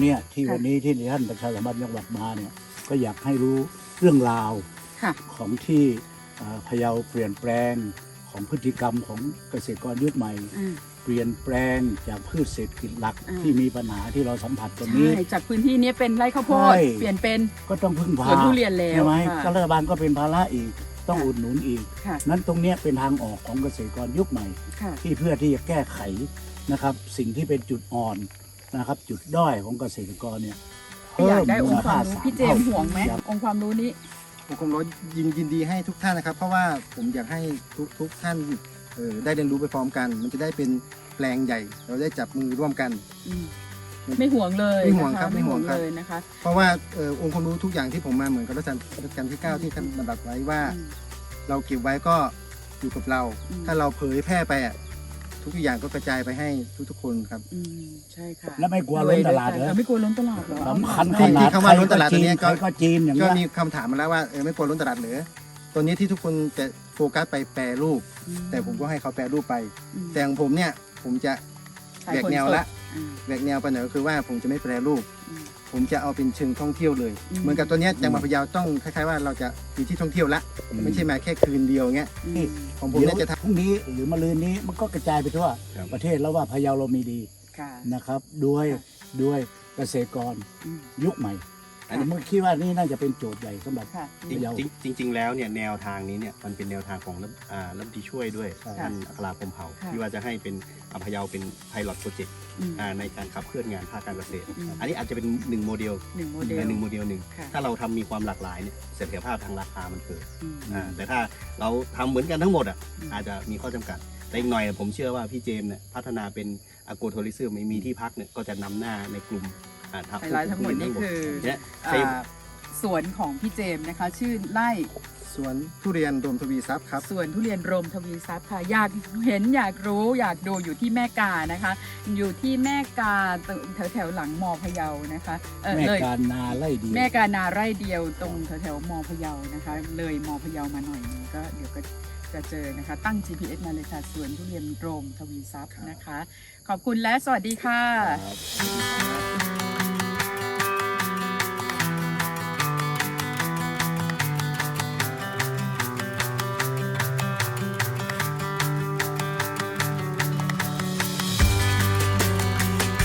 เนี่ยที่ค่ะวันนี้ที่ท่านประชาสัมพันธ์จังหวัดมาเนี่ยก็อยากให้รู้เรื่องราวค่ะ ของที่เอ่อพะเยาเปลี่ยนแปลงของพฤติกรรมของเกษตรกรยุคใหม่อ่าเปลี่ยนแปลงจากพืชเศรษฐกิจหลักอ่า ที่มีปัญหาที่เราสัมผัสตรงนี้ ใช่จากพื้นที่นี้เป็นไร่ข้าวโพดใช่ เปลี่ยนเป็น ก็ต้องพึ่งพาสวนทุเรียนแล้วใช่ไหมค่ะก็รัฐบาลก็เป็นภาระอีก ต้องค่ะอุดหนุนอีก ค่ะนั้นตรงเนี้ยเป็นทางออกของเกษตรกรยุคใหม่ ค่ะ ที่เพื่อที่จะแก้ไขนะครับ สิ่งที่เป็นจุดอ่อนนะครับ จุดด้อยของเกษตรกรเนี่ยอยากได้เพิ่องค์ความรู้สพี่เจมส์ห่วงไหมอยากองค์ความรู้นี้ ผมคงร้อยยินยินดีให้ทุกท่านนะครับ เพราะว่าผมอยากให้ทุกทุกท่านเอ่อได้เรียนรู้ไปพร้อมกัน มันจะได้เป็นแปลงใหญ่ เราได้จับมือร่วมกัน อืมไม่ห่วงเลยไม่ห่วงนะะครับไม่ห่วงครับ เลยนะคะเพราะว่าเอ่อองค์ความรู้ทุกอย่างที่ผมมาเหมือนกับรัชกาลรัชกาลที่9ที่ท่านบรรดับไว้ว่า อืม เราเก็บไว้ก็อยู่กับเรา อืม ถ้าเราเผยแพร่ไปอะทุกอย่างก็กระจายไปให้ทุกๆคนครับ อืมใช่ค่ะแล้วไม่กลัวล้นตลาดเหรออไม่กลัวล้นตลาดเหรอสำคัญขที่นาดที่คำว่าล้นตลาดใครตัวเนี้ยก็ ใครก็จีนอย่างก็เงี้ยมีคำถามมาแล้วว่าเออไม่กลัวล้นตลาดเหรือตัวนี้ที่ทุกคนจะโฟกัสไปแปรรูปอืแต่ผมก็ให้เขาแปรรูปไปอืมแต่ของผมเนี่ยผมจะใช้แบกแนวละอืมแบกแนวไปไหนก็คือว่าผมจะไม่แปรรูปอืมผมจะเอาเป็นเชิงท่องเที่ยวเลยอืมเหมือนกับตัวเนี้ยจังหวัดพะเยาต้องคล้ายๆว่าเราจะมีที่ท่องเที่ยวละไม่ใช่มาแค่คืนเดียวเงี้ยอืมของผมเดี๋ยเนี่ยวจะทพรุ่งนี้หรือมะรืนนี้มันก็กระจายไปทั่วครับประเทศแล้วว่าพะเยาเรามีดีค่ะนะครับ ด้วยค่ะด้วยเกษตรกรอืมยุคใหม่ ค่ะผมคิดว่านี่น่าจะเป็นโจทย์ใหญ่สำหรับค่ะ จริงเดี๋ยวจริงจริง ๆ แล้วเนี่ยแนวทางนี้เนี่ยมันเป็นแนวทางของรัฐอ่ารัฐมนตรีช่วยด้วยค่ะ ท่านอัคราพรหมเผ่าค่ะ ที่ว่าจะให้เป็นอพะเยาเป็นไพลอตโปรเจกต์อืม ในการขับเคลื่อนงานภาคการเกษตร อืม อันนี้อาจจะเป็นหนึ่งโมเดลหนึ่งโมเดล หนึ่งโมเดลหนึ่งค่ะ ถ้าเราทำมีความหลากหลายเนี่ยเสถียรภาพทางราคามันเกิดอืม อ่าแต่ถ้าเราทำเหมือนกันทั้งหมดอะอืม อาจจะมีข้อจำกัด แต่อีกหน่อยผมเชื่อว่าพี่เจมส์เนี่ยพัฒนาเป็นอโกทัวริซึมมีที่พักเนี่ยก็จะนำหน้าในกลุ่มอ่าทับ ไฮไลท์ทั้งหมดนี่คือเนี่ยอ่าสวนของพี่เจมส์นะคะ ชื่อไร่ำสวนทุเรียนโดมทวีทรัพย์ครับ สวนทุเรียนรมทวีทรัพย์ค่ะอยากเห็นอยากรู้อยากดูอยู่ที่แม่กานะคะ อยู่ที่แม่กาแถวแถวๆหลังมอพะเยานะคะเออแม่เลย การนาไล่ดี แม่กานาไร่เดียวตรงแถวแถวๆมอพะเยานะคะ เลยมอพะเยามาหน่อยนึงก็เดี๋ยวก็จะเจอนะคะ ตั้ง GPS มาเลยค่ะสวนทุเรียนโรมทวีทรัพย์นะคะ ขอบคุณและสวัสดีค่ะ ครับ